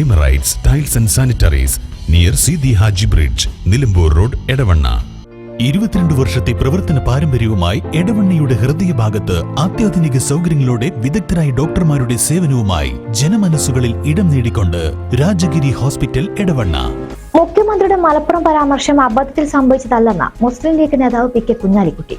Emirates tiles and sanitaries near Sidi Haji bridge Nilambur road Edavanna ഇരുപത്തിരണ്ട് വർഷത്തെ പ്രവർത്തന പാരമ്പര്യവുമായി എടവണ്ണയുടെ ഹൃദയഭാഗത്ത് അത്യാധുനിക സൗകര്യങ്ങളോടെ വിദഗ്ധരായ ഡോക്ടർമാരുടെ സേവനവുമായി ജനമനസ്സുകളിൽ ഇടം നേടിക്കൊണ്ട് രാജഗിരി ഹോസ്പിറ്റൽ എടവണ്ണ. മുഖ്യമന്ത്രിയുടെ മലപ്പുറം പരാമർശം അബദ്ധത്തിൽ സംഭവിച്ചതല്ലെന്ന് മുസ്ലിം ലീഗ് നേതാവ് പി കെ കുഞ്ഞാലിക്കുട്ടി.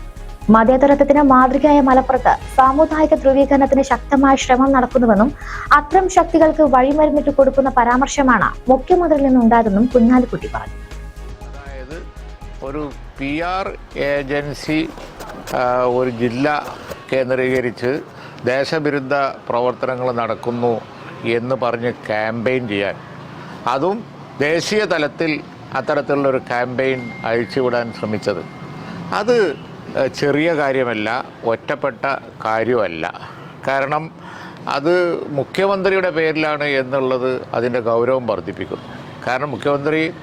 മതേതരത്വത്തിന് മാതൃകയായ മലപ്പുറത്ത് സാമുദായിക ധ്രുവീകരണത്തിന് ശക്തമായ ശ്രമം നടക്കുന്നുവെന്നും അത്തരം ശക്തികൾക്ക് വഴിമരുന്നിട്ട് കൊടുക്കുന്ന പരാമർശമാണ് മുഖ്യമന്ത്രിയിൽ നിന്നുണ്ടായതെന്നും കുഞ്ഞാലിക്കുട്ടി പറഞ്ഞു. അതായത് ഒരു പി ആർ ഏജൻസി ഒരു ജില്ല കേന്ദ്രീകരിച്ച് ദേശവിരുദ്ധ പ്രവർത്തനങ്ങൾ നടക്കുന്നു എന്ന് പറഞ്ഞ് ക്യാമ്പയിൻ ചെയ്യാൻ. അതും ദേശീയ തലത്തിൽ അത്തരത്തിലുള്ളൊരു ക്യാമ്പയിൻ അഴിച്ചുവിടാൻ ശ്രമിച്ചത്. അത് ചെറിയ കാര്യമല്ല ഒറ്റപ്പെട്ട കാര്യമല്ല. കാരണം അത് മുഖ്യമന്ത്രിയുടെ പേരിലാണ് എന്നുള്ളത് അതിന്റെ ഗൗരവം വർദ്ധിപ്പിക്കുന്നു. കാരണം മുഖ്യമന്ത്രി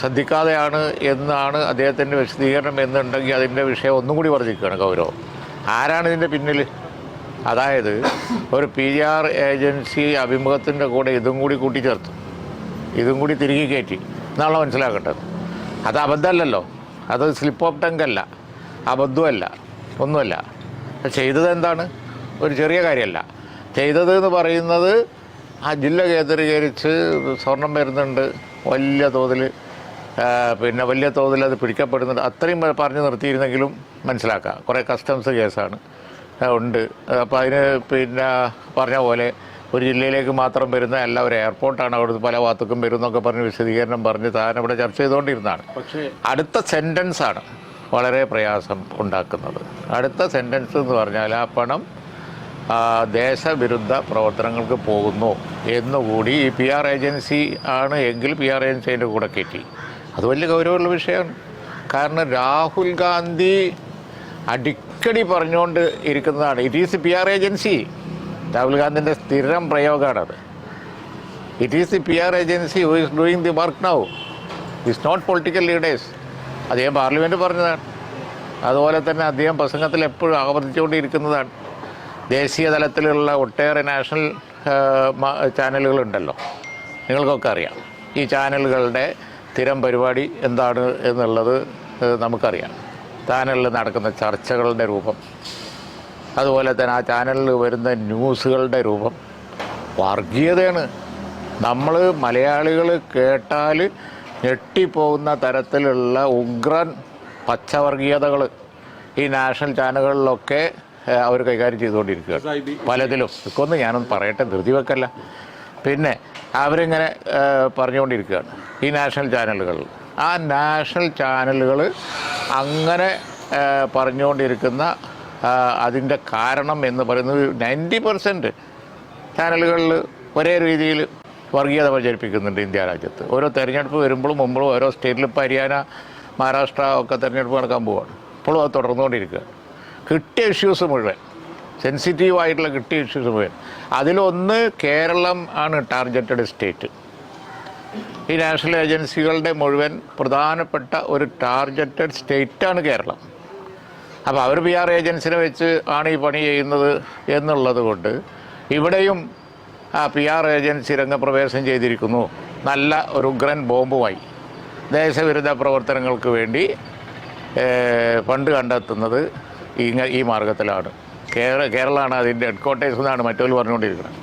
ശ്രദ്ധിക്കാതെയാണ് എന്നാണ് അദ്ദേഹത്തിന്റെ വിശദീകരണം എന്നുണ്ടെങ്കിൽ അതിന്റെ വിഷയം ഒന്നും കൂടി വർദ്ധിക്കുകയാണ് ഗൗരവം. ആരാണ് ഇതിന്റെ പിന്നിൽ? അതായത് ഒരു പി ആർ ഏജൻസി അഭിമുഖത്തിന്റെ കൂടെ ഇതും കൂടി കൂട്ടിച്ചേർത്തു. ഇതും കൂടി തിരികെ കയറ്റി. എന്നാണല്ലോ മനസ്സിലാക്കേണ്ടത്? അത് അബദ്ധമല്ലല്ലോ. അത് സ്ലിപ്പ് ഓഫ് ടങ്ക് അല്ല അബദ്ധമല്ല ഒന്നുമല്ല. ചെയ്തത് എന്താണ്? ഒരു ചെറിയ കാര്യമല്ല. ചെയ്തത് എന്ന് പറയുന്നത് ആ ജില്ല കേന്ദ്രീകരിച്ച് സ്വർണം വരുന്നുണ്ട്. വലിയ തോതിൽ പിന്നെ വലിയ തോതിൽ അത് പിടിക്കപ്പെടുന്നുണ്ട്. അത്രയും പറഞ്ഞു നിർത്തിയിരുന്നെങ്കിലും മനസ്സിലാക്കാം. കുറേ കസ്റ്റംസ് കേസാണ് ഉണ്ട്. അപ്പോൾ അതിന് പിന്നെ പറഞ്ഞ പോലെ ഒരു ജില്ലയിലേക്ക് മാത്രം വരുന്ന അല്ല ഒരു എയർപോർട്ടാണ് അവിടുത്തെ പല ഭാഗത്തേക്കും വരുന്നൊക്കെ പറഞ്ഞ് വിശദീകരണം പറഞ്ഞ് താൻ ഇവിടെ ചർച്ച ചെയ്തുകൊണ്ടിരുന്നതാണ്. പക്ഷേ അടുത്ത സെന്റൻസാണ് വളരെ പ്രയാസം ഉണ്ടാക്കുന്നത്. അടുത്ത സെന്റൻസ് എന്ന് പറഞ്ഞാൽ ആ പണം ദേശവിരുദ്ധ പ്രവർത്തനങ്ങൾക്ക് പോകുന്നു എന്നുകൂടി ഈ പി ആർ ഏജൻസി ആണ് എങ്കിൽ പി ആർ ഏജൻസി അതിന്റെ കൂടെ കയറ്റി. അത് വലിയ ഗൗരവമുള്ള വിഷയമാണ്. കാരണം രാഹുൽ ഗാന്ധി അടിക്കടി പറഞ്ഞുകൊണ്ട് ഇരിക്കുന്നതാണ്. It is P R agency Rahul ഗാന്ധിന്റെ സ്ഥിരം പ്രയോഗമാണത് it is the P R agency who is doing the work now it's not political leaders അദ്ദേഹം പാർലമെന്റ് പറഞ്ഞതാണ്. അതുപോലെ തന്നെ അദ്ദേഹം പ്രസംഗത്തിൽ എപ്പോഴും ആവർത്തിച്ചുകൊണ്ടിരിക്കുന്നതാണ്. ദേശീയ തലത്തിലുള്ള ഒട്ടേറെ നാഷണൽ ചാനലുകളുണ്ടല്ലോ. നിങ്ങൾക്കൊക്കെ അറിയാം. ഈ ചാനലുകളുടെ സ്ഥിരം പരിപാടി എന്താണ് എന്നുള്ളത് നമുക്കറിയാം. ചാനലിൽ നടക്കുന്ന ചർച്ചകളുടെ രൂപം. അതുപോലെ തന്നെ ആ ചാനലിൽ വരുന്ന ന്യൂസുകളുടെ രൂപം വർഗീയതയാണ്. നമ്മൾ മലയാളികൾ കേട്ടാൽ ഞെട്ടിപ്പോകുന്ന തരത്തിലുള്ള ഉഗ്രൻ പച്ചവർഗീയതകൾ ഈ നാഷണൽ ചാനലുകളിലൊക്കെ അവർ കൈകാര്യം ചെയ്തുകൊണ്ടിരിക്കുകയാണ് പലതിലും. ഇക്കൊന്ന് ഞാനൊന്ന് പറയട്ടെ ധൃതി വെക്കല്ല. പിന്നെ അവരിങ്ങനെ പറഞ്ഞുകൊണ്ടിരിക്കുകയാണ് ഈ നാഷണൽ ചാനലുകൾ ആ നാഷണൽ ചാനലുകൾ അങ്ങനെ പറഞ്ഞുകൊണ്ടിരിക്കുന്ന അതിന്റെ കാരണം എന്ന് പറയുന്നത് നയന്റി പെർസെന്റ് ചാനലുകളിൽ ഒരേ രീതിയിൽ വർഗീയത പ്രചരിപ്പിക്കുന്നുണ്ട് ഇന്ത്യ രാജ്യത്ത്. ഓരോ തെരഞ്ഞെടുപ്പ് വരുമ്പോഴും മുമ്പും ഓരോ സ്റ്റേറ്റിൽ ഇപ്പോൾ ഹരിയാന മഹാരാഷ്ട്ര ഒക്കെ തെരഞ്ഞെടുപ്പ് നടക്കാൻ പോവാണ്. ഇപ്പോഴും അത് തുടർന്നുകൊണ്ടിരിക്കുക. കിട്ടിയ ഇഷ്യൂസ് മുഴുവൻ സെൻസിറ്റീവ് ആയിട്ടുള്ള കിട്ടിയ ഇഷ്യൂസ് മുഴുവൻ. അതിലൊന്ന് കേരളം ആണ് ടാർഗറ്റഡ് സ്റ്റേറ്റ് ഈ നാഷണൽ ഏജൻസികളുടെ മുഴുവൻ പ്രധാനപ്പെട്ട ഒരു ടാർഗറ്റഡ് സ്റ്റേറ്റാണ് കേരളം. അപ്പോൾ അവർ പി ആർ ഏജൻസിനെ വെച്ച് ആണ് ഈ പണി ചെയ്യുന്നത് എന്നുള്ളത് കൊണ്ട് ഇവിടെയും ആ പി ആർ ഏജൻസി രംഗപ്രവേശം ചെയ്തിരിക്കുന്നു. നല്ല ഒരു ഉഗ്രൻ ബോംബുമായി. ദേശവിരുദ്ധ പ്രവർത്തനങ്ങൾക്ക് വേണ്ടി ഫണ്ട് കണ്ടെത്തുന്നത് ഇങ്ങ ഈ മാർഗത്തിലാണ്. കേരള കേരളമാണ് അതിന്റെ ഹെഡ് ക്വാർട്ടേഴ്സ് എന്നാണ് മറ്റൊരു പറഞ്ഞുകൊണ്ടിരിക്കുന്നത്.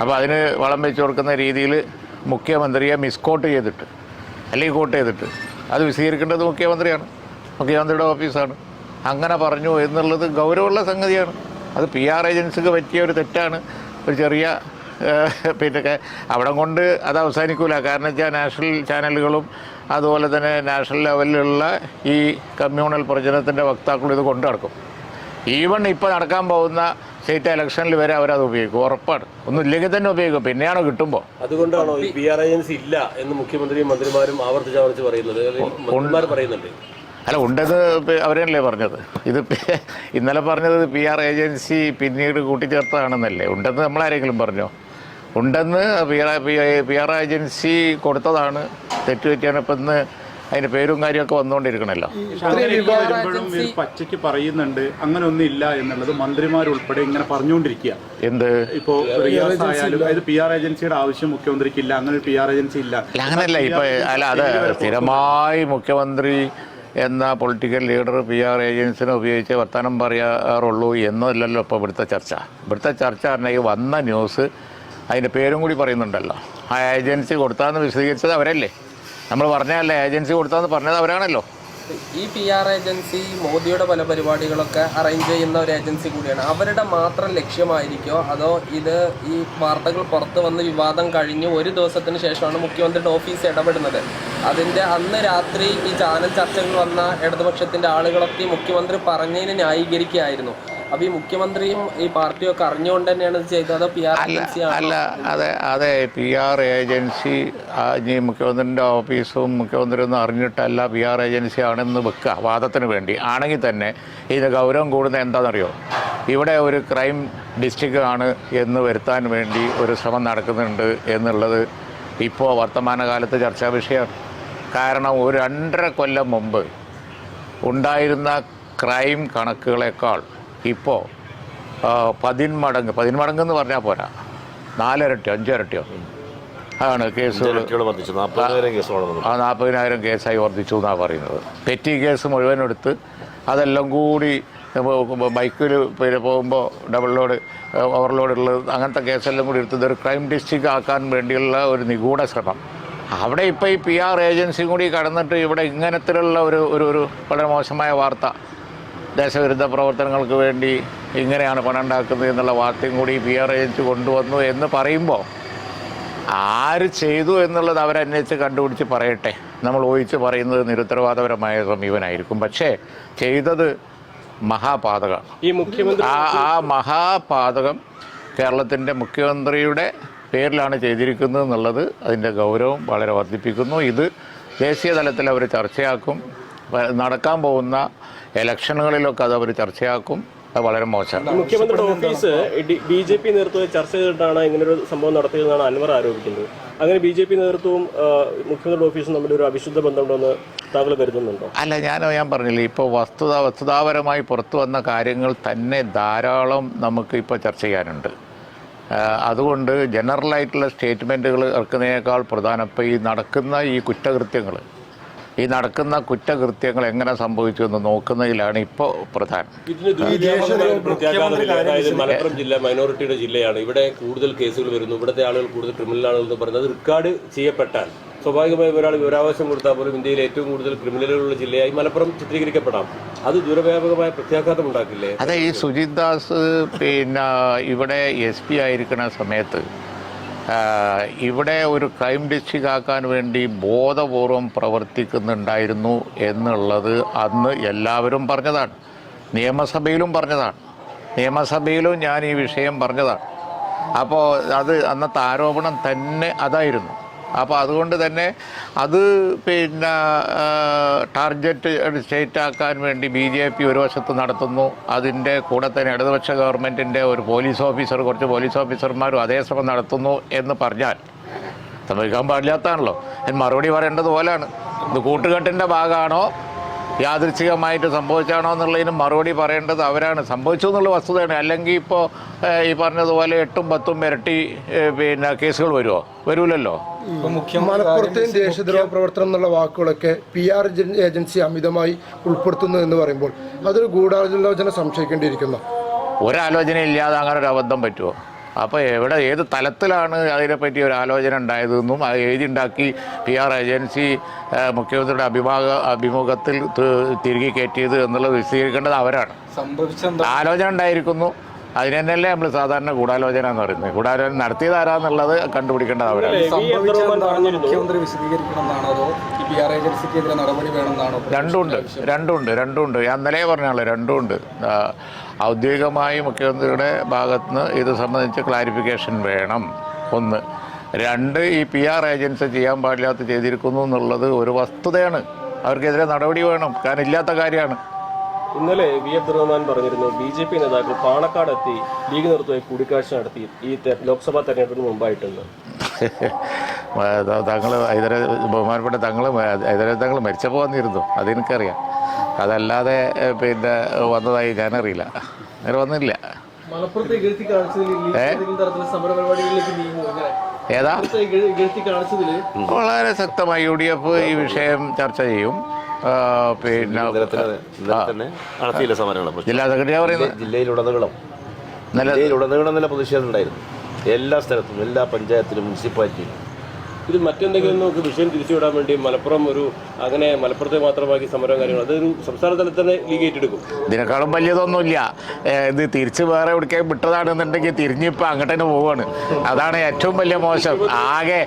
അപ്പോൾ അതിന് വളം വെച്ച് കൊടുക്കുന്ന രീതിയിൽ മുഖ്യമന്ത്രിയെ മിസ്കോട്ട് ചെയ്തിട്ട് അല്ലെങ്കിൽ കോട്ട് ചെയ്തിട്ട് അത് വിശദീകരിക്കേണ്ടത് മുഖ്യമന്ത്രിയാണ്. മുഖ്യമന്ത്രിയുടെ ഓഫീസാണ്. അങ്ങനെ പറഞ്ഞു എന്നുള്ളത് ഗൗരവമുള്ള സംഗതിയാണ്. അത് പി ആർ ഏജൻസിക്ക് പറ്റിയ ഒരു തെറ്റാണ്. ഒരു ചെറിയ പിന്നെ അവിടെ കൊണ്ട് അത് അവസാനിക്കൂല. കാരണം വെച്ചാൽ നാഷണൽ ചാനലുകളും അതുപോലെ തന്നെ നാഷണൽ ലെവലിലുള്ള ഈ കമ്മ്യൂണൽ പ്രചരണത്തിന്റെ വക്താക്കളും ഇത് കൊണ്ടു നടക്കും. ഈവൺ ഇപ്പോൾ നടക്കാൻ പോകുന്ന സ്റ്റേറ്റ് ഇലക്ഷനിൽ വരെ അവരത് ഉപയോഗിക്കും. ഉറപ്പാണ്. ഒന്നും ഇല്ലെങ്കിൽ തന്നെ ഉപയോഗിക്കും. പിന്നെയാണോ കിട്ടുമ്പോൾ അതുകൊണ്ടാണോ ഈ പി ആർ ഏജൻസി ഇല്ല എന്ന് മുഖ്യമന്ത്രിയും മന്ത്രിമാരും ആവർത്തിച്ച് ആവർത്തിച്ച് പറയുന്നത്? പറയുന്നുണ്ട്. അല്ല ഉണ്ടെന്ന് അവരല്ലേ പറഞ്ഞത്? ഇത് ഇന്നലെ പറഞ്ഞത് പി ആർ ഏജൻസി പിന്നീട് കൂട്ടിച്ചേർത്തതാണെന്നല്ലേ. ഉണ്ടെന്ന് നമ്മളാരെങ്കിലും പറഞ്ഞോ? ഉണ്ടെന്ന് P R P R agency കൊടുത്തതാണ്. തെറ്റ് ഇപ്പം ഇന്ന് അതിന്റെ പേരും കാര്യമൊക്കെ വന്നുകൊണ്ടിരിക്കണല്ലോ. പച്ചയ്ക്ക് പറയുന്നുണ്ട്. അങ്ങനെ ഒന്നും ഇല്ല എന്നുള്ളത് മന്ത്രിമാരുൾപ്പെടെ ഇങ്ങനെ പറഞ്ഞുകൊണ്ടിരിക്കുക. എന്ത്? ഇപ്പോ റിയാസ് ആയാലും ഇത് പി ആർ ഏജൻസിയുടെ ആവശ്യം മുഖ്യമന്ത്രിക്ക് ഇല്ല. അങ്ങനെ ഒരു പി ആർ ഏജൻസി ഇല്ല. അങ്ങനല്ല അങ്ങനെയല്ല. ഇപ്പൊ അല്ല അത് സ്ഥിരമായി മുഖ്യമന്ത്രി എന്ന പൊളിറ്റിക്കൽ ലീഡർ പി ആർ ഏജൻസിനെ ഉപയോഗിച്ച് വർത്തമാനം പറയാറുള്ളൂ എന്നല്ലല്ലോ ഇപ്പോൾ ഇവിടുത്തെ ചർച്ച. ഇവിടുത്തെ ചർച്ച പറഞ്ഞാൽ വന്ന ന്യൂസ് അതിന്റെ പേരും കൂടി പറയുന്നുണ്ടല്ലോ. ആ ഏജൻസി കൊടുത്താന്ന് വിശദീകരിച്ചത് അവരല്ലേ? നമ്മൾ പറഞ്ഞതല്ലേ ഏജൻസി കൊടുത്താന്ന് പറഞ്ഞത് അവരാണല്ലോ. ഈ പി ആർ ഏജൻസി മോദിയുടെ പല പരിപാടികളൊക്കെ അറേഞ്ച് ചെയ്യുന്ന ഒരു ഏജൻസി കൂടിയാണ്. അവരുടെ മാത്രം ലക്ഷ്യമായിരിക്കോ? അതോ ഇത് ഈ വാർത്തകൾ പുറത്തു വന്ന് വിവാദം കഴിഞ്ഞ് ഒരു ദിവസത്തിന് ശേഷമാണ് മുഖ്യമന്ത്രിയുടെ ഓഫീസ് ഇടപെടുന്നത്? അതിന്റെ അന്ന് രാത്രി ഈ ചാനൽ ചർച്ചകൾ വന്ന ഇടതുപക്ഷത്തിന്റെ ആളുകളൊക്കെ മുഖ്യമന്ത്രി പറഞ്ഞതിന് ന്യായീകരിക്കുകയായിരുന്നു. അപ്പോൾ ഈ മുഖ്യമന്ത്രിയും ഈ പാർട്ടിയും ഒക്കെ അറിഞ്ഞുകൊണ്ട് തന്നെയാണ് ഇത് ചെയ്തത്? അതോ പി ആർ അല്ല അല്ല അതെ അതെ പി ആർ ഏജൻസി ഇനി മുഖ്യമന്ത്രിന്റെ ഓഫീസും മുഖ്യമന്ത്രി ഒന്നും അറിഞ്ഞിട്ടല്ല പി ആർ ഏജൻസി ആണെന്ന് വെക്കുക വാദത്തിന് വേണ്ടി. ആണെങ്കിൽ തന്നെ ഇതിന് ഗൗരവം കൂടുന്നത് എന്താണെന്നറിയോ? ഇവിടെ ഒരു ക്രൈം ഡിസ്ട്രിക്റ്റ് ആണ് എന്ന് വരുത്താൻ വേണ്ടി ഒരു ശ്രമം നടക്കുന്നുണ്ട് എന്നുള്ളത് ഇപ്പോൾ വർത്തമാനകാലത്ത് ചർച്ചാ വിഷയമാണ്. കാരണം ഒരു രണ്ടര കൊല്ലം മുമ്പ് ഉണ്ടായിരുന്ന ക്രൈം കണക്കുകളെക്കാൾ ഇപ്പോൾ പതിന്മടങ്ങ് പതിന്മടങ്ങ് എന്ന് പറഞ്ഞാൽ പോരാ. നാലിരട്ടിയോ അഞ്ചിരട്ടിയോ ആണ് കേസുകൾ ആ നാൽപ്പതിനായിരം കേസായി വർദ്ധിച്ചു എന്നാണ് പറയുന്നത്. പെറ്റി കേസ് മുഴുവൻ എടുത്ത് അതെല്ലാം കൂടി ബൈക്കിൽ പിന്നെ പോകുമ്പോൾ ഡബിൾ ലോഡ് ഓവർലോഡ് ഉള്ളത് അങ്ങനത്തെ കേസെല്ലാം കൂടി എടുത്തത് ഒരു ക്രൈം ഡിസ്ട്രിക്റ്റ് ആക്കാൻ വേണ്ടിയുള്ള ഒരു നിഗൂഢ ശ്രമം. അവിടെ ഇപ്പോൾ ഈ പി ആർ ഏജൻസിയും കൂടി കടന്നിട്ട് ഇവിടെ ഇങ്ങനത്തിലുള്ള ഒരു ഒരു വളരെ മോശമായ വാർത്ത ദേശവിരുദ്ധ പ്രവർത്തനങ്ങൾക്ക് വേണ്ടി ഇങ്ങനെയാണ് പണം ഉണ്ടാക്കുന്നത് എന്നുള്ള വാക്യം കൂടി പി ആർ ഏജൻസി കൊണ്ടുവന്നു എന്ന് പറയുമ്പോൾ ആര് ചെയ്തു എന്നുള്ളത് അവരന്വേഷിച്ച് കണ്ടുപിടിച്ച് പറയട്ടെ. നമ്മൾ ഊഹിച്ച് പറയുന്നത് നിരുത്തരവാദപരമായ സമീപനായിരിക്കും. പക്ഷേ ചെയ്തത് മഹാപാതകമാണ്. ഈ മുഖ്യമന്ത്രി ആ ആ മഹാപാതകം കേരളത്തിന്റെ മുഖ്യമന്ത്രിയുടെ പേരിലാണ് ചെയ്തിരിക്കുന്നത് എന്നുള്ളത് അതിന്റെ ഗൗരവം വളരെ വർദ്ധിപ്പിക്കുന്നു. ഇത് ദേശീയ തലത്തിൽ അവർ ചർച്ചയാക്കും. നടക്കാൻ പോകുന്ന ഇലക്ഷനുകളിലൊക്കെ അത് അവർ ചർച്ചയാക്കും. അത് വളരെ മോശമാണ്. മുഖ്യമന്ത്രിയുടെ ഓഫീസ് ബി ജെ പി നേതൃത്വം ചർച്ച ചെയ്തിട്ടാണ് ഇങ്ങനൊരു സംഭവം നടത്തിയതെന്നാണ് അൻവർ ആരോപിക്കുന്നത്. അങ്ങനെ ബി ജെ പി നേതൃത്വവും മുഖ്യമന്ത്രിയുടെ ഓഫീസും തമ്മിൽ ഒരു അവിശുദ്ധ ബന്ധമുണ്ടെന്ന് താങ്കൾ കരുതുന്നുണ്ടോ? അല്ല ഞാൻ ഞാൻ പറഞ്ഞില്ലേ ഇപ്പോൾ വസ്തുത വസ്തുതാപരമായി പുറത്തു വന്ന കാര്യങ്ങൾ തന്നെ ധാരാളം നമുക്ക് ഇപ്പോൾ ചർച്ച ചെയ്യാനുണ്ട്. അതുകൊണ്ട് അതുകൊണ്ട് ജനറലായിട്ടുള്ള സ്റ്റേറ്റ്മെന്റുകൾ ഇറക്കുന്നതിനേക്കാൾ പ്രധാനം ഇപ്പോൾ ഈ നടക്കുന്ന ഈ കുറ്റകൃത്യങ്ങൾ ഈ നടക്കുന്ന കുറ്റകൃത്യങ്ങൾ എങ്ങനെ സംഭവിച്ചു എന്ന് നോക്കുന്നതിലാണ് ഇപ്പോൾ പ്രധാനം. മലപ്പുറം ജില്ല മൈനോറിറ്റിയുടെ ജില്ലയാണ്. ഇവിടെ കൂടുതൽ കേസുകൾ വരുന്നു. ഇവിടുത്തെ ആളുകൾ കൂടുതൽ ക്രിമിനൽ ആളുകൾ എന്ന് പറയുന്നത് റെക്കോർഡ് ചെയ്യപ്പെട്ടാൽ സ്വാഭാവികമായും ഒരാൾ വിവരാവകാശം കൊടുത്താൽ പോലും ഇന്ത്യയിൽ ഏറ്റവും കൂടുതൽ ക്രിമിനലുകളുള്ള ജില്ലയായി മലപ്പുറം ചിത്രീകരിക്കപ്പെടാം. അത് ദുരവ്യാപകമായ പ്രത്യാഘാതം ഉണ്ടാക്കില്ലേ? അതെ ഈ സുജിത് ദാസ് പിന്നെ ഇവിടെ എസ് പി ആയിരിക്കുന്ന സമയത്ത് ഇവിടെ ഒരു ക്രൈം ഡിസ്ട്രിക്റ്റാക്കാൻ വേണ്ടി ബോധപൂർവം പ്രവർത്തിക്കുന്നുണ്ടായിരുന്നു എന്നുള്ളത് അന്ന് എല്ലാവരും പറഞ്ഞതാണ്. നിയമസഭയിലും പറഞ്ഞതാണ്. നിയമസഭയിലും ഞാൻ ഈ വിഷയം പറഞ്ഞതാണ്. അപ്പോൾ അത് അന്നത്തെ ആരോപണം തന്നെ അതായിരുന്നു. അപ്പോൾ അതുകൊണ്ട് തന്നെ അത് പിന്നെ ടാർഗറ്റ് സ്റ്റേറ്റ് ആക്കാൻ വേണ്ടി ബി ജെ പി ഒരു വശത്ത് നടത്തുന്നു. അതിന്റെ കൂടെ തന്നെ ഇടതുപക്ഷ ഗവൺമെന്റിന്റെ ഒരു പോലീസ് ഓഫീസർ കുറച്ച് പോലീസ് ഓഫീസർമാരും അതേസമയം നടത്തുന്നു എന്ന് പറഞ്ഞാൽ സംഭവിക്കാൻ പാടില്ലാത്തതാണല്ലോ. ഞാൻ മറുപടി പറയേണ്ടത് പോലെയാണ് ഇത് കൂട്ടുകെട്ടിന്റെ ഭാഗമാണോ യാദൃച്ഛികമായിട്ട് സംഭവിച്ചാണോ എന്നുള്ളതിന് മറുപടി പറയേണ്ടത് അവരാണ്. സംഭവിച്ചു എന്നുള്ള വസ്തുതയാണ്. അല്ലെങ്കിൽ ഇപ്പോൾ ഈ പറഞ്ഞതുപോലെ എട്ടും പത്തും ഇരട്ടി പിന്നെ കേസുകൾ വരുമോ? വരൂലല്ലോ. മലപ്പുറത്തെയും ദേശദ്രോഹ പ്രവർത്തനം എന്നുള്ള വാക്കുകളൊക്കെ പി ആർ ഏജൻസി അമിതമായി ഉൾപ്പെടുത്തുന്നു എന്ന് പറയുമ്പോൾ അതൊരു ഗൂഢാലോചന സംശയിക്കേണ്ടിയിരിക്കുന്നു. ഒരാലോചന ഇല്ലാതെ അങ്ങനെ ഒരു അബദ്ധം പറ്റുമോ അപ്പോൾ എവിടെ ഏത് തലത്തിലാണ് അതിനെപ്പറ്റി ഒരു ആലോചന ഉണ്ടായതെന്നും അത് എഴുതിണ്ടാക്കി പി ആർ ഏജൻസി മുഖ്യമന്ത്രിയുടെ അഭിഭാഗ അഭിമുഖത്തിൽ തിരികെ കയറ്റിയത് എന്നുള്ളത് വിശദീകരിക്കേണ്ടത് അവരാണ്. ആലോചന ഉണ്ടായിരിക്കുന്നു. അതിന് തന്നെയല്ലേ നമ്മൾ സാധാരണ ഗൂഢാലോചന എന്ന് പറയുന്നത്. ഗൂഢാലോചന നടത്തിയതാരാന്നുള്ളത് കണ്ടുപിടിക്കേണ്ടത് അവരാണ്. രണ്ടുണ്ട് രണ്ടുണ്ട് രണ്ടുണ്ട്. ഞാൻ ഇന്നലെ പറഞ്ഞാളെ രണ്ടുണ്ട്. ആ, ഔദ്യോഗികമായി മുഖ്യമന്ത്രിയുടെ ഭാഗത്തുനിന്ന് ഇത് സംബന്ധിച്ച് ക്ലാരിഫിക്കേഷൻ വേണം. ഒന്ന് രണ്ട് ഈ പി ആർ ഏജൻസി ചെയ്യാൻ പാടില്ലാത്ത ചെയ്തിരിക്കുന്നു എന്നുള്ളത് ഒരു വസ്തുതയാണ്. അവർക്കെതിരെ നടപടി വേണം. കാരണം ഇല്ലാത്ത കാര്യമാണ്. ഇന്നലെ വി അബ്ദുറഹ്മാൻ പറഞ്ഞിരുന്നു ബി ജെ പി നേതാക്കൾ പാണക്കാട് എത്തി ലീഗ് നേതൃത്വമായി കൂടിക്കാഴ്ച നടത്തി ഈ ലോക്സഭാ തെരഞ്ഞെടുപ്പിന് മുമ്പായിട്ടുണ്ട്. തങ്ങൾ ഹൈദര ബഹുമാനപ്പെട്ട തങ്ങൾ ഹൈദര തങ്ങൾ മരിച്ചപ്പോൾ വന്നിരുന്നു അതെനിക്കറിയാം. അതല്ലാതെ പിന്നെ വന്നതായി ഞാനറിയില്ല. അങ്ങനെ വന്നില്ല. ഏതാ? വളരെ ശക്തമായി യു ഡി എഫ് ഈ വിഷയം ചർച്ച ചെയ്യും. പിന്നെ തന്നെ നടത്തിയില്ല സമരങ്ങൾ ജില്ലാ സെക്രട്ടറി പറയുന്നത് ജില്ലയിലുടനീളം. ജില്ലയിലുടനീളം നല്ല പ്രതിഷേധം ഉണ്ടായിരുന്നു. എല്ലാ സ്ഥലത്തും എല്ലാ പഞ്ചായത്തിലും മുനിസിപ്പാലിറ്റിയിലും. ഇത് മറ്റെന്തെങ്കിലും നമുക്ക് വിഷയം തിരിച്ചുവിടാൻ വേണ്ടി മലപ്പുറം ഒരു അങ്ങനെ മലപ്പുറത്തെ മാത്രമാക്കി സമരം കാര്യങ്ങൾ അതൊരു സംസ്ഥാന തലത്തിൽ തന്നെ ലീഗ് ഏറ്റെടുക്കും. ഇതിനേക്കാളും വലിയതൊന്നുമില്ല. ഇത് തിരിച്ച് വേറെ എവിടേക്കും വിട്ടതാണെന്നുണ്ടെങ്കിൽ തിരിഞ്ഞിപ്പോൾ അങ്ങോട്ട് തന്നെ പോവാണ്. അതാണ് ഏറ്റവും വലിയ മോശം. ആകെ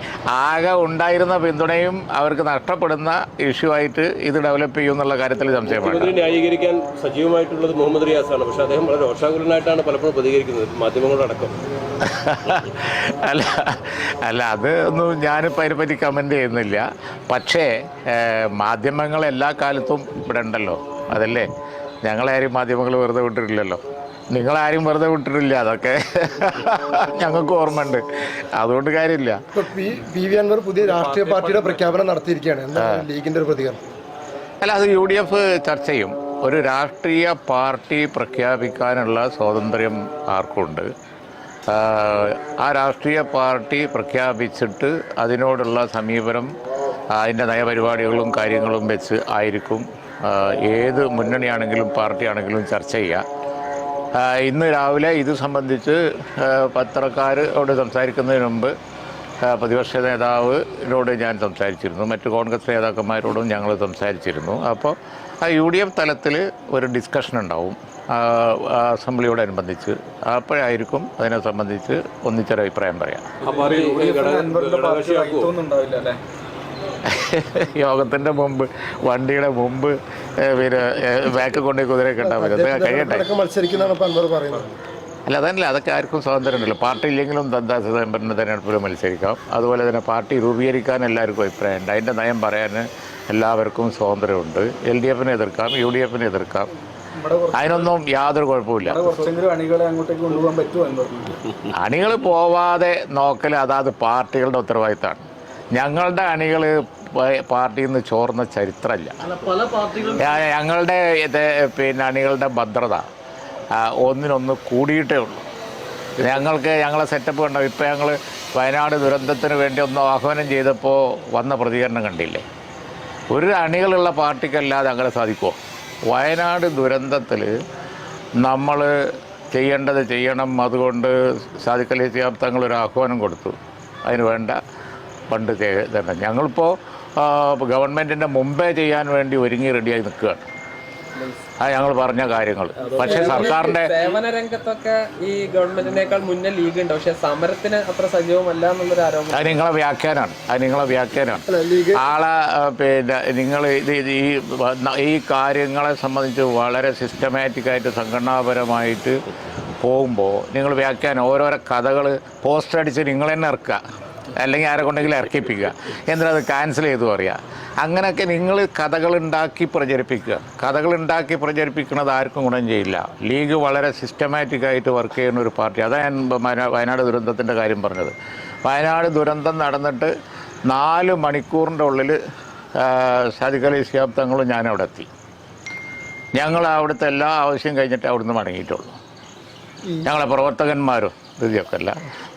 ആകെ ഉണ്ടായിരുന്ന പിന്തുണയും അവർക്ക് നഷ്ടപ്പെടുന്ന ഇഷ്യൂ ആയിട്ട് ഇത് ഡെവലപ്പ് ചെയ്യും എന്നുള്ള കാര്യത്തിൽ സംശയമാണ്. ന്യായീകരിക്കാൻ സജീവമായിട്ടുള്ളത് മുഹമ്മദ് റിയാസാണ്. പക്ഷേ അദ്ദേഹം വളരെ രോഷാകുലനായിട്ടാണ് പലപ്പോഴും പ്രതികരിക്കുന്നത് മാധ്യമങ്ങളടക്കം. അല്ല അല്ല അത് ഒന്നും ഞാനിപ്പോൾ അതിനെപ്പറ്റി കമന്റ് ചെയ്യുന്നില്ല. പക്ഷേ മാധ്യമങ്ങൾ എല്ലാ കാലത്തും ഇവിടെ ഉണ്ടല്ലോ. അതല്ലേ? ഞങ്ങളാരും മാധ്യമങ്ങൾ വെറുതെ വിട്ടിട്ടില്ലല്ലോ. നിങ്ങളാരും വെറുതെ വിട്ടിട്ടില്ല അതൊക്കെ ഞങ്ങൾക്ക് ഓർമ്മയുണ്ട്. അതുകൊണ്ട് കാര്യമില്ല. പി വി അൻവർ പുതിയ രാഷ്ട്രീയ പാർട്ടിയുടെ പ്രഖ്യാപനം നടത്തിയിരിക്കുകയാണ്. ലീഗിന്റെ ഒരു പ്രതികരണം? അല്ല അത് യു ഡി എഫ് ചർച്ച ചെയ്യും. ഒരു രാഷ്ട്രീയ പാർട്ടി പ്രഖ്യാപിക്കാനുള്ള സ്വാതന്ത്ര്യം ആർക്കുണ്ട്? ആ രാഷ്ട്രീയ പാർട്ടി പ്രഖ്യാപിച്ചിട്ട് അതിനോടുള്ള സമീപനം അതിന്റെ നയപരിപാടികളും കാര്യങ്ങളും വെച്ച് ആയിരിക്കും. ഏത് മുന്നണിയാണെങ്കിലും പാർട്ടിയാണെങ്കിലും ചർച്ച ചെയ്യുക ഇന്ന് രാവിലെ ഇത് സംബന്ധിച്ച് പത്രക്കാരോട് സംസാരിക്കുന്നതിന് മുമ്പ് പ്രതിപക്ഷ നേതാവിനോട് ഞാൻ സംസാരിച്ചിരുന്നു. മറ്റു കോൺഗ്രസ് നേതാക്കന്മാരോടും ഞങ്ങൾ സംസാരിച്ചിരുന്നു. അപ്പോൾ ആ യു ഡി എഫ് തലത്തിൽ ഒരു ഡിസ്കഷൻ ഉണ്ടാവും. അസംബ്ലിയോടനുബന്ധിച്ച് അപ്പോഴായിരിക്കും അതിനെ സംബന്ധിച്ച് ഒന്നിച്ചൊരു അഭിപ്രായം പറയാം. യോഗത്തിന്റെ മുമ്പ് വണ്ടിയുടെ മുമ്പ് പിന്നെ ബാക്ക് കൊണ്ടി കുതിരെ കിട്ടാൻ പറ്റും കഴിയട്ടെ. മത്സരിക്കുന്നതാണ് അല്ല അതല്ല അതൊക്കെ ആർക്കും സ്വാതന്ത്ര്യമുണ്ടല്ലോ പാർട്ടി ഇല്ലെങ്കിലും ദന്താ സ്വയംഭരണ തെരഞ്ഞെടുപ്പിലും മത്സരിക്കാം. അതുപോലെ തന്നെ പാർട്ടി രൂപീകരിക്കാൻ എല്ലാവർക്കും അഭിപ്രായമുണ്ട് അതിന്റെ നയം പറയാൻ എല്ലാവർക്കും സ്വാതന്ത്ര്യമുണ്ട്. എൽ ഡി എഫിനെ എതിർക്കാം യു ഡി എഫിനെ എതിർക്കാം. അതിനൊന്നും യാതൊരു കുഴപ്പമില്ല അണികൾ പോവാതെ നോക്കൽ അതാത് പാർട്ടികളുടെ ഉത്തരവാദിത്തമാണ് ഞങ്ങളുടെ അണികൾ പാർട്ടിയിൽ നിന്ന് ചോർന്ന ചരിത്രമല്ല പല പാർട്ടികളും ഞങ്ങളുടെ ഇത് പിന്നെ അണികളുടെ ഭദ്രത ഒന്നിനൊന്ന് കൂടിയിട്ടേ ഉള്ളൂ. ഞങ്ങൾക്ക് ഞങ്ങളെ സെറ്റപ്പ് കണ്ടോ? ഇപ്പോൾ ഞങ്ങൾ വയനാട് ദുരന്തത്തിന് വേണ്ടി ഒന്ന് ആഹ്വാനം ചെയ്തപ്പോൾ വന്ന പ്രതികരണം കണ്ടില്ലേ? ഒരു അണികളുള്ള പാർട്ടിക്കല്ലാതെ അങ്ങനെ സാധിക്കുമോ വയനാട് ദുരന്തത്തിൽ നമ്മൾ ചെയ്യേണ്ടത് ചെയ്യണം. അതുകൊണ്ട് സാധിക്കലി തങ്ങൾ ഒരു ആഹ്വാനം കൊടുത്തു. അതിന് വേണ്ട ചെയ്- തന്നെ ഞങ്ങളിപ്പോൾ ഗവൺമെന്റിന്റെ മുമ്പേ ചെയ്യാൻ വേണ്ടി ഒരുങ്ങി റെഡിയായി നിൽക്കുകയാണ്. അത് ഞങ്ങൾ പറഞ്ഞ കാര്യങ്ങൾ. പക്ഷേ സർക്കാരിന്റെ സേവന രംഗത്തൊക്കെ ഈ ഗവൺമെന്റിനേക്കാൾ മുന്നേ ലീഗ് ഉണ്ട്. പക്ഷെ സമരത്തിന് അത്ര സജീവമല്ല എന്നുള്ളൊരു ആരോപണം. അത് നിങ്ങളെ വ്യാഖ്യാനാണ്. അത് നിങ്ങളെ വ്യാഖ്യാനാണ്. ആളെ പിന്നെ നിങ്ങൾ ഇത് ഇത് ഈ ഈ കാര്യങ്ങളെ സംബന്ധിച്ച് വളരെ സിസ്റ്റമാറ്റിക്കായിട്ട് സംഘടനാപരമായിട്ട് പോകുമ്പോൾ നിങ്ങൾ വ്യാഖ്യാനം ഓരോരോ കഥകൾ പോസ്റ്റർ അടിച്ച് നിങ്ങൾ തന്നെ ഇറക്കുക. അല്ലെങ്കിൽ ആരെ കൊണ്ടെങ്കിലും ഇറക്കിപ്പിക്കുക. എന്നിട്ട് അത് ക്യാൻസൽ ചെയ്തു പറയുക അങ്ങനെയൊക്കെ നിങ്ങൾ കഥകളുണ്ടാക്കി പ്രചരിപ്പിക്കുക. കഥകളുണ്ടാക്കി പ്രചരിപ്പിക്കുന്നത് ആർക്കും ഗുണം ചെയ്യില്ല. ലീഗ് വളരെ സിസ്റ്റമാറ്റിക്കായിട്ട് വർക്ക് ചെയ്യുന്ന ഒരു പാർട്ടി. അതാണ് ഞാൻ വയനാട് ദുരന്തത്തിന്റെ കാര്യം പറഞ്ഞത്. വയനാട് ദുരന്തം നടന്നിട്ട് നാല് മണിക്കൂറിന്റെ ഉള്ളിൽ സാദിഖ് അലി ശിഹാബ് തങ്ങളും ഞാൻ അവിടെ എത്തി. ഞങ്ങൾ അവിടുത്തെ എല്ലാ ആവശ്യം കഴിഞ്ഞിട്ട് അവിടുന്ന് മടങ്ങിയിട്ടുള്ളൂ. ഞങ്ങളെ പ്രവർത്തകന്മാരും ഇതിയൊക്കെ അല്ല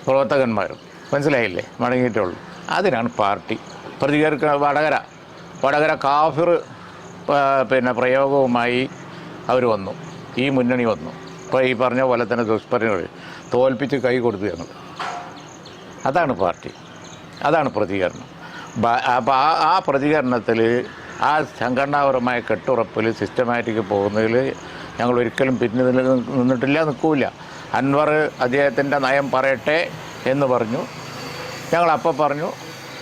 പ്രവർത്തകന്മാരും. മനസ്സിലായില്ലേ? മടങ്ങിയിട്ടുള്ളൂ. അതിനാണ് പാർട്ടി. പ്രതികർക്ക് വടകര. വടകര കാഫിർ പിന്നെ പ്രയോഗവുമായി അവർ വന്നു. ഈ മുന്നണി വന്നു. ഇപ്പോൾ ഈ പറഞ്ഞ പോലെ തന്നെ ദുഷ്പരിണകൾ തോൽപ്പിച്ച് കൈ കൊടുത്തു ഞങ്ങൾ. അതാണ് പാർട്ടി. അതാണ് പ്രതികരണം. അപ്പോൾ ആ ആ പ്രതികരണത്തിൽ ആ സംഘടനാപരമായ കെട്ടുറപ്പിൽ സിസ്റ്റമാറ്റിക് പോകുന്നതിൽ ഞങ്ങൾ ഒരിക്കലും പിന്നിൽ നിന്നിട്ടില്ല നിൽക്കില്ല. അൻവർ അദ്ദേഹത്തിന്റെ നയം പറയട്ടെ. എന്ന് പറഞ്ഞു. ഞങ്ങൾ അപ്പം പറഞ്ഞു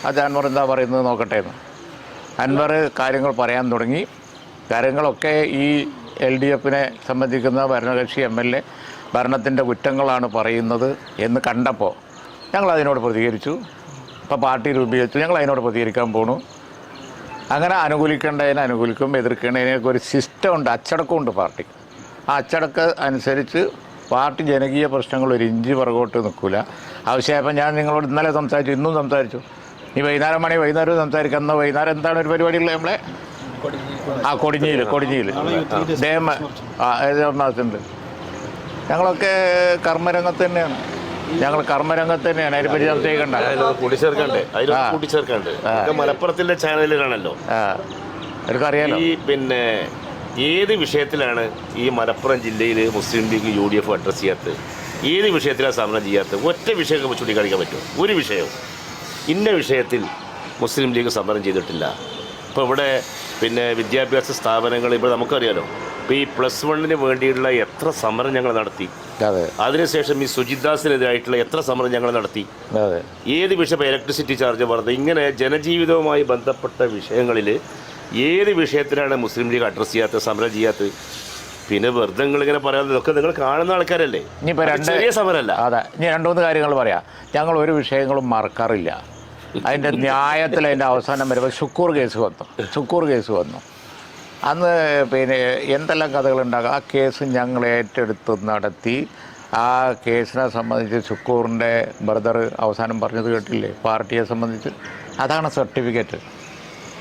അത് അൻവർ എന്താ പറയുന്നത് നോക്കട്ടെ എന്ന്. അൻവർ കാര്യങ്ങൾ പറയാൻ തുടങ്ങി. കാര്യങ്ങളൊക്കെ ഈ എൽ ഡി എഫിനെ സംബന്ധിക്കുന്ന ഭരണകക്ഷി എം എൽ എ ഭരണത്തിന്റെ കുറ്റങ്ങളാണ് പറയുന്നത് എന്ന് കണ്ടപ്പോൾ ഞങ്ങൾ അതിനോട് പ്രതികരിച്ചു. ഇപ്പോൾ പാർട്ടി രൂപീകരിച്ചു ഞങ്ങൾ അതിനോട് പ്രതികരിക്കാൻ പോണു. അങ്ങനെ അനുകൂലിക്കേണ്ടതിനെ അനുകൂലിക്കും എതിർക്കേണ്ടതിനൊക്കെ ഒരു സിസ്റ്റം ഉണ്ട് അച്ചടക്കമുണ്ട് പാർട്ടി. ആ അച്ചടക്ക അനുസരിച്ച് പാർട്ടി ജനകീയ പ്രശ്നങ്ങൾ ഒരു ഇഞ്ചി പുറകോട്ട് നിൽക്കില്ല ആവശ്യമായപ്പോൾ ഞാൻ നിങ്ങളോട് ഇന്നലെ സംസാരിച്ചു ഇന്നും സംസാരിച്ചു. ഈ വൈകുന്നേരം മണി വൈകുന്നേരം സംസാരിക്കാം. എന്നാൽ വൈകുന്നേരം എന്താണ് ഒരു പരിപാടിയുള്ളത് നമ്മളെ? ആ കൊടിഞ്ഞിയിൽ കൊടിഞ്ഞിയിൽ ദേമ ആ ഏതാണ്ട് ഞങ്ങളൊക്കെ കർമ്മരംഗത്ത് തന്നെയാണ്. ഞങ്ങൾ കർമ്മരംഗത്ത് തന്നെയാണ്. അതിനെപ്പറ്റി സംശയിക്കണ്ട. കൂട്ടിച്ചേർക്കണ്ടേ. കൂട്ടിച്ചേർക്കണ്ടേ. മലപ്പുറത്തിന്റെ ചാനലിലാണല്ലോ. ആ. അവർക്കറിയാലോ. ഈ പിന്നെ ഏത് വിഷയത്തിലാണ് ഈ മലപ്പുറം ജില്ലയിൽ Muslim League U D F address ചെയ്യാത്തത്? ഏത് വിഷയത്തിലാണ് സമരം ചെയ്യാത്തത്? ഒറ്റ വിഷയം ചൂണ്ടിക്കാണിക്കാൻ പറ്റുമോ? ഒരു വിഷയവും. ഇന്ന വിഷയത്തിൽ മുസ്ലിം ലീഗ് സമരം ചെയ്തിട്ടില്ല. ഇപ്പോൾ ഇവിടെ പിന്നെ വിദ്യാഭ്യാസ സ്ഥാപനങ്ങൾ ഇപ്പോൾ നമുക്കറിയാലോ. ഇപ്പോൾ ഈ പ്ലസ് വണ്ണിന് വേണ്ടിയുള്ള എത്ര സമരം ഞങ്ങൾ നടത്തി? അതെ. അതിനുശേഷം ഈ സുജിദാസിനെതിരായിട്ടുള്ള എത്ര സമരം ഞങ്ങൾ നടത്തി? അതെ. ഏത് വിഷയം? ഇപ്പോൾ ഇലക്ട്രിസിറ്റി ചാർജ് വർദ്ധ ഇങ്ങനെ ജനജീവിതവുമായി ബന്ധപ്പെട്ട വിഷയങ്ങളിൽ ഏത് വിഷയത്തിലാണ് മുസ്ലിം ലീഗ് അഡ്രസ് ചെയ്യാത്ത സമരം ചെയ്യാത്തത് പിന്നെ വെറുതെ ഇങ്ങനെ പറയാതെ ഇതൊക്കെ നിങ്ങൾ കാണുന്ന ആൾക്കാരല്ലേ? ഇനിയിപ്പോൾ രണ്ട് ചെറിയ സമരമല്ല. അതെ ഇനി രണ്ട് മൂന്ന് കാര്യങ്ങൾ പറയാം. ഞങ്ങൾ ഒരു വിഷയങ്ങളും മറക്കാറില്ല. അതിന്റെ ന്യായത്തിൽ അതിന്റെ അവസാനം വരുമ്പോൾ ശുക്കൂർ കേസ് വന്നു. ശുക്കൂർ കേസ് വന്നു. അന്ന് പിന്നെ എന്തെല്ലാം കഥകളുണ്ടാകും ആ കേസ് ഞങ്ങൾ ഏറ്റെടുത്ത് നടത്തി. ആ കേസിനെ സംബന്ധിച്ച് ശുക്കൂറിന്റെ ബ്രദർ അവസാനം പറഞ്ഞത് കേട്ടില്ലേ? പാർട്ടിയെ സംബന്ധിച്ച്. അതാണ് സർട്ടിഫിക്കറ്റ്.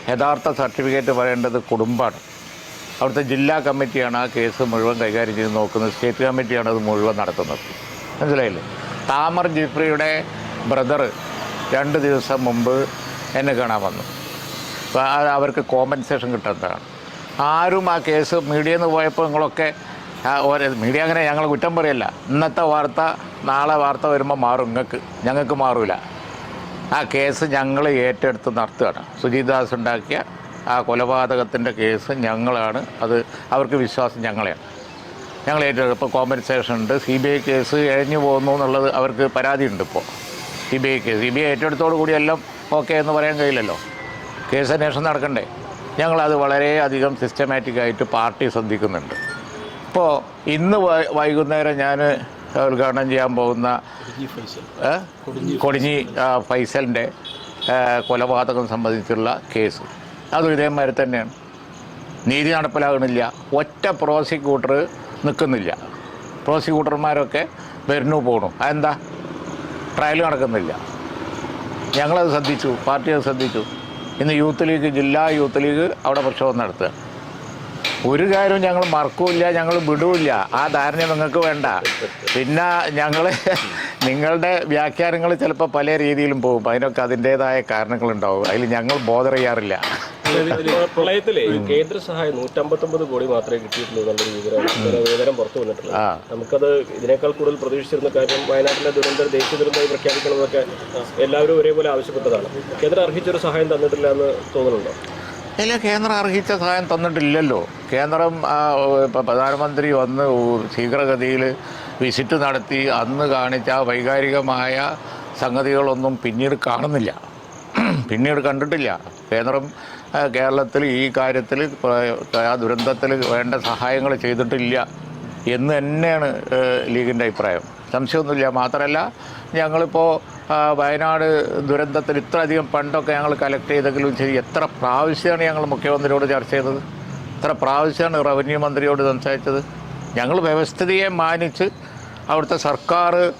യഥാർത്ഥ സർട്ടിഫിക്കറ്റ് പറയേണ്ടത് കുടുംബമാണ്. അവിടുത്തെ ജില്ലാ കമ്മിറ്റിയാണ് ആ കേസ് മുഴുവൻ കൈകാര്യം ചെയ്ത് നോക്കുന്നത്. സ്റ്റേറ്റ് കമ്മിറ്റിയാണ് അത് മുഴുവൻ നടത്തുന്നത്. മനസ്സിലായില്ലേ? താമർ ജിഫ്രിയുടെ ബ്രദർ രണ്ട് ദിവസം മുമ്പ് എന്നെ കാണാൻ വന്നു. അവർക്ക് കോമ്പൻസേഷൻ കിട്ടുന്നതാണ് ആരും ആ കേസ് മീഡിയ നിന്ന് പോയപ്പോൾ നിങ്ങളൊക്കെ മീഡിയ അങ്ങനെ ഞങ്ങൾ കുറ്റം പറയല്ല. ഇന്നത്തെ വാർത്ത നാളെ വാർത്ത വരുമ്പോൾ മാറും. നിങ്ങൾക്ക് ഞങ്ങൾക്ക് മാറൂല. ആ കേസ് ഞങ്ങൾ ഏറ്റെടുത്ത് നടത്തുകയാണ്. സുജിദാസ് ഉണ്ടാക്കിയ ആ കൊലപാതകത്തിന്റെ കേസ് ഞങ്ങളാണ്. അത് അവർക്ക് വിശ്വാസം ഞങ്ങളെയാണ്. ഞങ്ങൾ ഏറ്റെടുത്ത്. ഇപ്പോൾ കോമ്പൻസേഷൻ ഉണ്ട്. സി ബി ഐ കേസ് എഴഞ്ഞു പോകുന്നു എന്നുള്ളത് അവർക്ക് പരാതിയുണ്ട് ഇപ്പോൾ C B I case. C B I ഏറ്റെടുത്തോടു കൂടി എല്ലാം ഓക്കെ എന്ന് പറയാൻ കഴിയില്ലല്ലോ. കേസ് അന്വേഷണം നടക്കണ്ടേ? ഞങ്ങളത് വളരെയധികം സിസ്റ്റമാറ്റിക്കായിട്ട് പാർട്ടി ശ്രദ്ധിക്കുന്നുണ്ട്. ഇപ്പോൾ ഇന്ന് വൈകുന്നേരം ഞാൻ ഉദ്ഘാടനം ചെയ്യാൻ പോകുന്ന? കൊടിഞ്ഞി ഫൈസലിന്റെ കൊലപാതകം സംബന്ധിച്ചുള്ള കേസ്. അതും ഇതേമാതിരി തന്നെയാണ്. നീതി നടപ്പിലാകണില്ല. ഒറ്റ പ്രോസിക്യൂട്ടർ നിൽക്കുന്നില്ല. പ്രോസിക്യൂട്ടർമാരൊക്കെ വരുന്നു പോണു. അതെന്താ? ട്രയൽ നടക്കുന്നില്ല. ഞങ്ങളത് ശ്രദ്ധിച്ചു പാർട്ടി അത് ശ്രദ്ധിച്ചു. ഇന്ന് യൂത്ത് ലീഗ് ജില്ലാ യൂത്ത് ലീഗ് അവിടെ പ്രക്ഷോഭം നടത്തുക ഒരു കാര്യവും ഞങ്ങൾ മറക്കൂല്ല ഞങ്ങൾ വിടൂല്ല. ആ ധാരണ നിങ്ങൾക്ക് വേണ്ട. പിന്നെ ഞങ്ങൾ നിങ്ങളുടെ വ്യാഖ്യാനങ്ങൾ ചിലപ്പോൾ പല രീതിയിലും പോകും. അതിനൊക്കെ അതിന്റേതായ കാരണങ്ങളുണ്ടാവും. അതിൽ ഞങ്ങൾ ബോധർ ചെയ്യാറില്ല. പ്രളയത്തിലെ കേന്ദ്ര സഹായം നൂറ്റമ്പത്തൊമ്പത് കോടി മാത്രമേ കിട്ടിയിട്ടുള്ളൂ എന്നുള്ളൊരു വിവരം വിവരം പുറത്തു വന്നിട്ടുള്ളൂ നമുക്കത് ഇതിനേക്കാൾ കൂടുതൽ പ്രതീക്ഷിച്ചിരുന്ന കാര്യം വയനാട്ടിലെ ദുരന്തം ദേശീയ ദുരന്തമായി പ്രഖ്യാപിക്കണമെന്നൊക്കെ എല്ലാവരും ഒരേപോലെ ആവശ്യപ്പെട്ടതാണ്. കേന്ദ്രം അർഹിച്ചൊരു സഹായം തന്നിട്ടില്ല എന്ന് തോന്നുന്നുണ്ടോ? ഇല്ല കേന്ദ്രം അർഹിച്ച സഹായം തന്നിട്ടില്ലല്ലോ. കേന്ദ്രം പ്രധാനമന്ത്രി വന്ന് ശീഘ്രഗതിയിൽ വിസിറ്റ് നടത്തി അന്ന് കാണിച്ച വൈകാരികമായ സംഗതികളൊന്നും പിന്നീട് കാണുന്നില്ല. പിന്നീട് കണ്ടിട്ടില്ല. കേന്ദ്രം കേരളത്തിൽ ഈ കാര്യത്തിൽ ആ ദുരന്തത്തിൽ വേണ്ട സഹായങ്ങൾ ചെയ്തിട്ടില്ല എന്ന് തന്നെയാണ് ലീഗിന്റെ അഭിപ്രായം. സംശയമൊന്നുമില്ല. മാത്രമല്ല ഞങ്ങളിപ്പോൾ വയനാട് ദുരന്തത്തിൽ ഇത്രയധികം പണ്ടൊക്കെ ഞങ്ങൾ കളക്ട് ചെയ്തെങ്കിലും ശരി എത്ര പ്രാവശ്യമാണ് ഞങ്ങൾ മുഖ്യമന്ത്രിയോട് ചർച്ച ചെയ്തത്? എത്ര പ്രാവശ്യമാണ് റവന്യൂ മന്ത്രിയോട് സംസാരിച്ചത്? ഞങ്ങൾ വ്യവസ്ഥിതിയെ മാനിച്ച് അവിടുത്തെ സർക്കാർ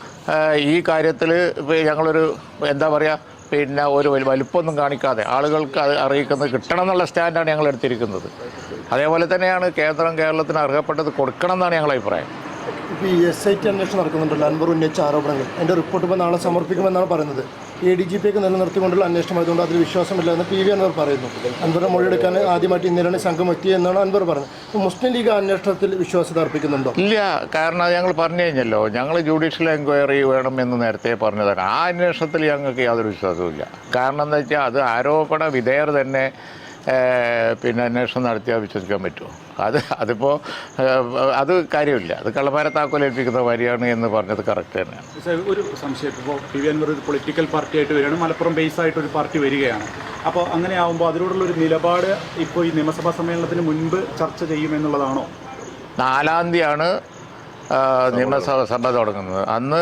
ഈ കാര്യത്തിൽ ഞങ്ങളൊരു എന്താ പറയുക പിന്നെ ഒരു വലി- വലിപ്പമൊന്നും കാണിക്കാതെ ആളുകൾക്ക് അത് അറിയിക്കുന്നത് കിട്ടണം എന്നുള്ള സ്റ്റാൻഡാണ് ഞങ്ങൾ എടുത്തിരിക്കുന്നത്. അതേപോലെ തന്നെയാണ് കേന്ദ്രം കേരളത്തിന് അർഹപ്പെട്ടത് കൊടുക്കണം എന്നാണ് ഞങ്ങളുടെ അഭിപ്രായം. ഇപ്പോൾ ഈ എസ് ഐ ടി അന്വേഷണം നടക്കുന്നുണ്ടല്ലോ അൻവർ ഉന്നയിച്ച ആരോപണങ്ങൾ. എന്റെ റിപ്പോർട്ട് ഇപ്പോൾ നാളെ സമർപ്പിക്കുമെന്നാണ് പറയുന്നത്. എ ഡി ജി പി ഒക്കെ നിലനിർത്തിക്കൊണ്ടുള്ള അന്വേഷണമായതുകൊണ്ട് അതിൽ വിശ്വാസമില്ല എന്ന് പി വി അൻവർ പറയുന്നു. അൻവറെ മൊഴിയെടുക്കാൻ ആദ്യമായിട്ട് ഇന്നലെയാണ് സംഘം എത്തിയെന്നാണ് അൻവർ പറഞ്ഞത് അപ്പോൾ മുസ്ലിം ലീഗ് അന്വേഷണത്തിൽ വിശ്വാസത അർപ്പിക്കുന്നുണ്ടോ? ഇല്ല കാരണം അത് ഞങ്ങൾ പറഞ്ഞു കഴിഞ്ഞല്ലോ. ഞങ്ങൾ ജുഡീഷ്യൽ എൻക്വയറി വേണമെന്ന് നേരത്തെ പറഞ്ഞതാണ്. ആ അന്വേഷണത്തിൽ ഞങ്ങൾക്ക് യാതൊരു വിശ്വാസവുമില്ല. കാരണം എന്താ വെച്ചാൽ അത് ആരോപണ വിധേയർ തന്നെ പിന്നെ അന്വേഷണം നടത്തിയാൽ വിശ്വസിക്കാൻ പറ്റുമോ? അത് അതിപ്പോൾ അത് കാര്യമില്ല. അത് കള്ളന്മാരെ താക്കോലേൽപ്പിക്കുന്ന വരിയാണ് എന്ന് പറഞ്ഞത് കറക്റ്റ് തന്നെയാണ്. ഒരു സംശയം. ഇപ്പോൾ പി വി അൻവർ ഒരു പൊളിറ്റിക്കൽ പാർട്ടി ആയിട്ട് വരികയാണ്. മലപ്പുറം ബേസ് ആയിട്ട് ഒരു പാർട്ടി വരികയാണ്. അപ്പോൾ അങ്ങനെ ആകുമ്പോൾ അതിനോടുള്ള ഒരു നിലപാട് ഇപ്പോൾ ഈ നിയമസഭാ സമ്മേളനത്തിന് മുൻപ് ചർച്ച ചെയ്യുമെന്നുള്ളതാണോ? നാലാം തീയതിയാണ് നിയമസഭ സഭ തുടങ്ങുന്നത്. അന്ന്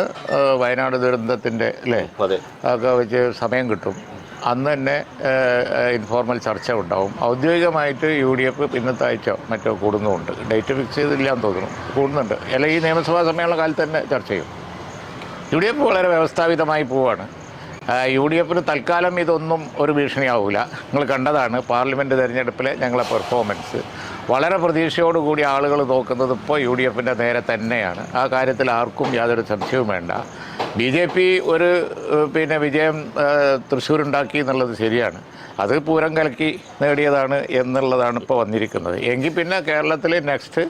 വയനാട് ദുരന്തത്തിന്റെ അല്ലേ ഒക്കെ വെച്ച് സമയം കിട്ടും. അന്ന് തന്നെ ഇൻഫോർമൽ ചർച്ച ഉണ്ടാവും. ഔദ്യോഗികമായിട്ട് യു ഡി എഫ് ഇന്നത്തെ ആഴ്ച മറ്റോ കൂടുന്നുമുണ്ട്. ഡേറ്റ് ഫിക്സ് ചെയ്തില്ല എന്ന് തോന്നുന്നു. കൂടുന്നുണ്ട്. അല്ല ഈ നിയമസഭാ സമ്മേളന കാലത്ത് തന്നെ ചർച്ച ചെയ്യും. യു ഡി എഫ് വളരെ വ്യവസ്ഥാപിതമായി പോവാണ്. യു ഡി എഫിന് തൽക്കാലം ഇതൊന്നും ഒരു ഭീഷണിയാവില്ല നിങ്ങൾ കണ്ടതാണ് പാർലമെന്റ് തിരഞ്ഞെടുപ്പിലെ ഞങ്ങളെ പെർഫോമൻസ് വളരെ പ്രതീക്ഷയോടുകൂടി ആളുകൾ നോക്കുന്നത് ഇപ്പോൾ യു ഡി എഫിന്റെ നേരെ തന്നെയാണ്. ആ കാര്യത്തിൽ ആർക്കും യാതൊരു സംശയവും വേണ്ട. ബി ജെ പി ഒരു പിന്നെ വിജയം തൃശ്ശൂരുണ്ടാക്കി എന്നുള്ളത് ശരിയാണ്. അത് പൂരം കലക്കി നേടിയതാണ് എന്നുള്ളതാണ് ഇപ്പോൾ വന്നിരിക്കുന്നത്. എങ്കിൽ പിന്നെ കേരളത്തിൽ നെക്സ്റ്റ്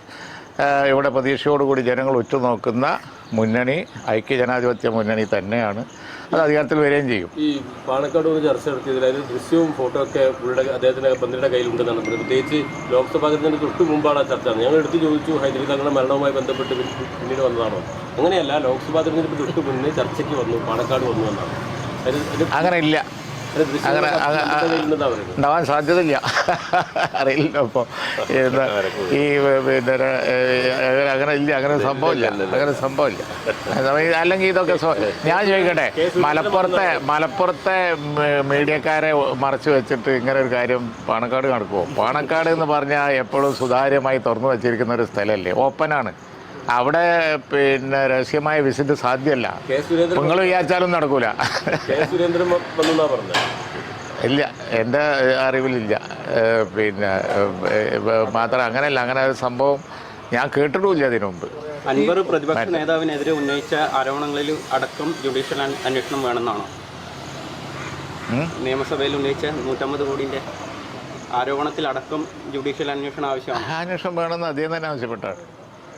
ഇവിടെ പ്രതീക്ഷയോടുകൂടി ജനങ്ങൾ ഉറ്റുനോക്കുന്ന മുന്നണി ഐക്യജനാധിപത്യ മുന്നണി തന്നെയാണ്. അത് അധികാരത്തിൽ വരികയും ചെയ്യും. ഈ പാണക്കാട് ഒരു ചർച്ച നടത്തിയതിൽ അതിൽ ദൃശ്യവും ഫോട്ടോ ഒക്കെ പുള്ളിയുടെ അദ്ദേഹത്തിന്റെ മന്ത്രിയുടെ കയ്യിലുണ്ടെന്നാണ് പറഞ്ഞത്. പ്രത്യേകിച്ച് ലോക്സഭാ തെരഞ്ഞെടുപ്പിന് തൊട്ട് മുമ്പാണ് ആ ചർച്ച ഞങ്ങൾ എടുത്ത് ചോദിച്ചു ഹൈദരി തങ്ങളുടെ മരണവുമായി ബന്ധപ്പെട്ട് പിന്നീട് വന്നതാണോ? അങ്ങനെയല്ല ലോക്സഭാ തെരഞ്ഞെടുപ്പിന് തൊട്ട് മുന്നേ ചർച്ചയ്ക്ക് വന്നു പാണക്കാട് വന്നു എന്നാണ്. അങ്ങനെ ഇല്ല. അങ്ങനെ ഉണ്ടാവാൻ സാധ്യതയില്ല. അറിയില്ല അപ്പോൾ ഈ പിന്നെ അങ്ങനെ ഇല്ല അങ്ങനെ സംഭവമില്ല അങ്ങനെ സംഭവമില്ല അല്ലെങ്കിൽ ഇതൊക്കെ ഞാൻ ചോദിക്കട്ടെ മലപ്പുറത്തെ മലപ്പുറത്തെ മീഡിയക്കാരെ മറച്ചു വെച്ചിട്ട് ഇങ്ങനെ ഒരു കാര്യം പാണക്കാട് നടക്കുമോ പാണക്കാട് എന്ന് പറഞ്ഞാൽ എപ്പോഴും സുതാര്യമായി തുറന്നു വെച്ചിരിക്കുന്ന ഒരു സ്ഥലമല്ലേ? ഓപ്പണാണ് അവിടെ പിന്നെ രഹസ്യമായ വിസിറ്റ് സാധ്യമല്ല. നിങ്ങൾ വിചാരിച്ചാലും നടക്കൂല. ഇല്ല എന്റെ അറിവിലില്ല. പിന്നെ മാത്രം അങ്ങനെയല്ല അങ്ങനെ ഒരു സംഭവം ഞാൻ കേട്ടിട്ടുമില്ല അതിനു മുമ്പ്. അൻവർ പ്രതിപക്ഷ നേതാവിനെതിരെ ഉന്നയിച്ച ആരോപണങ്ങളിൽ അടക്കം ജുഡീഷ്യൽ അന്വേഷണം വേണമെന്നാണോ? നിയമസഭയിൽ ഉന്നയിച്ച നൂറ്റമ്പത് കോടിന്റെ ആരോപണത്തിൽ അടക്കം ജുഡീഷ്യൽ അന്വേഷണം ആവശ്യമാണ്? അന്വേഷണം വേണമെന്ന് അദ്ദേഹം തന്നെ ആവശ്യപ്പെട്ടാണ്.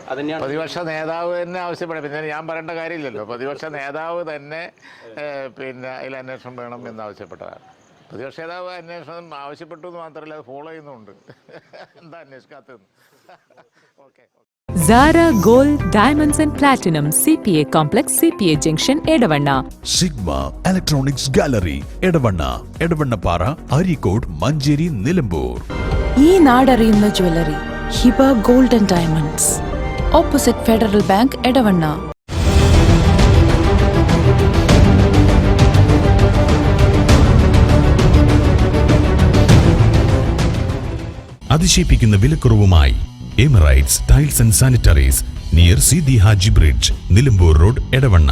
പ്രതിപക്ഷ നേതാവ് തന്നെ ആവശ്യപ്പെടും. പിന്നെ ഞാൻ പറയേണ്ട കാര്യമില്ലല്ലോ. പ്രതിപക്ഷ നേതാവ് തന്നെ പിന്നെ അതിൽ അന്വേഷണം വേണം എന്ന് ആവശ്യപ്പെട്ടതാണ്. പ്രതിപക്ഷ നേതാവ് അന്വേഷണം ആവശ്യപ്പെട്ടു എന്ന് മാത്രമല്ല അത് ഫോളോ ചെയ്യുന്നുണ്ട്. എന്താ അന്വേഷിക്കാത്തതെന്ന്? Okay Zara Gold Diamonds and Platinum CPA Complex CPA Junction Edavanna Sigma Electronics Gallery Edavanna Edavannappara Areekode Manjeri Nilambur ഈ നാടറിയുന്ന jewellery Hiba golden diamonds opposite Federal Bank Edavanna അതിശയിപ്പിക്കുന്ന വിലക്കുറവുമായി Emirates tiles and sanitaries near C the Haji bridge Nilambur road Edavanna